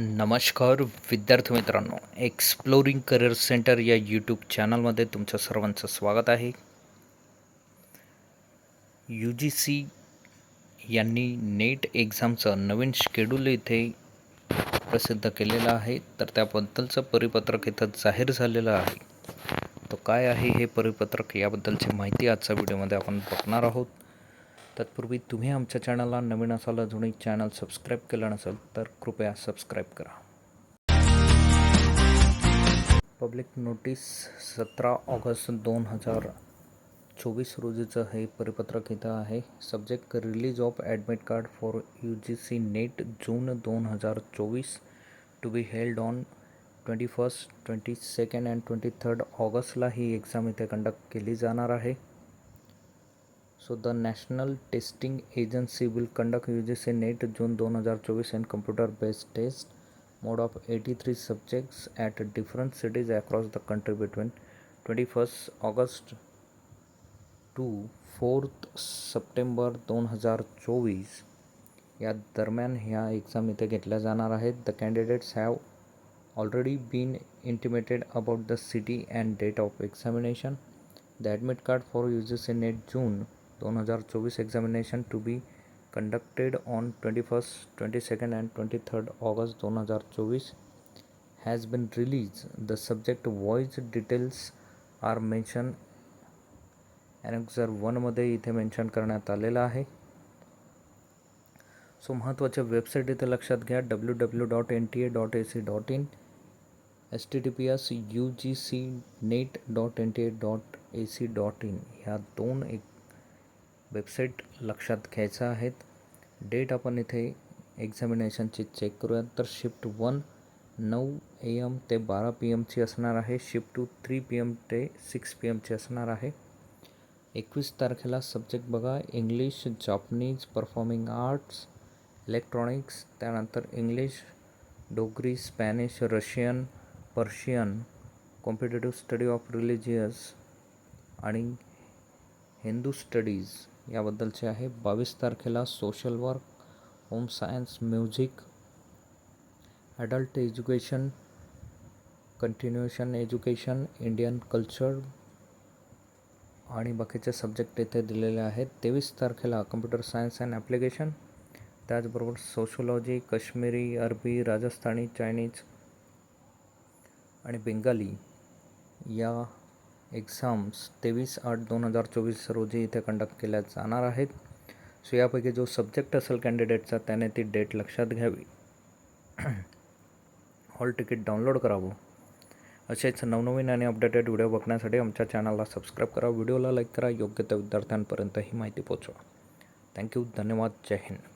नमस्कार विद्यार्थी मित्रांनो एक्सप्लोरिंग करिअर सेंटर या यूट्यूब चॅनलमध्ये तुमचं सर्वांचं स्वागत आहे. यू जी सी यांनी नेट एक्झामचं नवीन शेड्यूल इथे प्रसिद्ध केलेलं आहे. तर त्याबद्दलचं परिपत्रक इथं जाहीर झालेलं आहे. तो काय आहे हे परिपत्रक याबद्दलची माहिती आजच्या व्हिडिओमध्ये आपण बघणार आहोत. तत्पूर्वी तुम्ही आमच्या चॅनलला नवीन असाल अजूनही चॅनल सबस्क्राईब केलं नसेल तर कृपया सबस्क्राईब करा. पब्लिक नोटीस सतरा ऑगस्ट दोन हजार चोवीस रोजीचं हे परिपत्रक इथं आहे. Subject release of admit card for U G C NET June दोन हजार चोवीस to be held on twenty first twenty second and twenty third ऑगस्टला ही एक्झाम इथे कंडक्ट केली जाणार आहे. So the national testing agency will conduct U G C NET June दोन हजार चोवीस and computer based test mode of eighty three subjects at different cities across the country between twenty first August to fourth September दोन हजार चोवीस या दरम्यान ह्या exam इथे घेतल्या जाणार आहेत. The candidates have already been intimated about the city and date of examination the admit card for U G C NET June दोन हजार चोवीस examination to be conducted on twenty first twenty second and twenty third August दोन हजार चोवीस has been release the subject wise details are mention annexure वनमध्ये इथे mention करण्यात आलेलं आहे. सो महत्त्वाच्या वेबसाईट इथे लक्षात घ्या. W W dot N T A dot A C dot in S T T P S U G C NET dot N T A dot A C dot in ह्या दोन एक website लक्षात घ्यायचा आहेत. Date आपण इथे एक्झामिनेशनची check करूयात. तर शिफ्ट वन नऊ ए एम ते बारा पी एमची असणार आहे. Shift two three P M ते सिक्स पी एमची असणार आहे. एकवीस तारखेला सब्जेक्ट बघा. English Japanese performing arts electronics त्यानंतर English Dogri Spanish Russian Persian competitive study of religious आणि हिंदू स्टडीज. याबद्दलचे आहे. बावीस तारखेला social work home science music adult education continuation education Indian culture आणि बाकीचे सब्जेक्ट इथे दिलेले आहेत. तेवीस तारखेला कम्प्युटर सायन्स अँड ॲप्लिकेशन त्याचबरोबर सोशोलॉजी काश्मीरी अरबी राजस्थानी चायनीज आणि बेंगाली या एक्झाम्स तेवीस आठ दोन हजार चोवीस रोजी इथे कंडक्ट केल्या जाणार आहेत. सो यापैकी जो सब्जेक्ट असेल कॅन्डिडेटचा त्याने ती डेट लक्षात घ्यावी. हॉल तिकीट डाउनलोड करावं. असेच नवनवीन आणि अपडेटेड व्हिडिओ बघण्यासाठी आमच्या चॅनलला सबस्क्राईब करा. व्हिडिओला लाईक करा. योग्य त्या विद्यार्थ्यांपर्यंत ही माहिती पोचवा थँक्यू धन्यवाद. जय हिंद.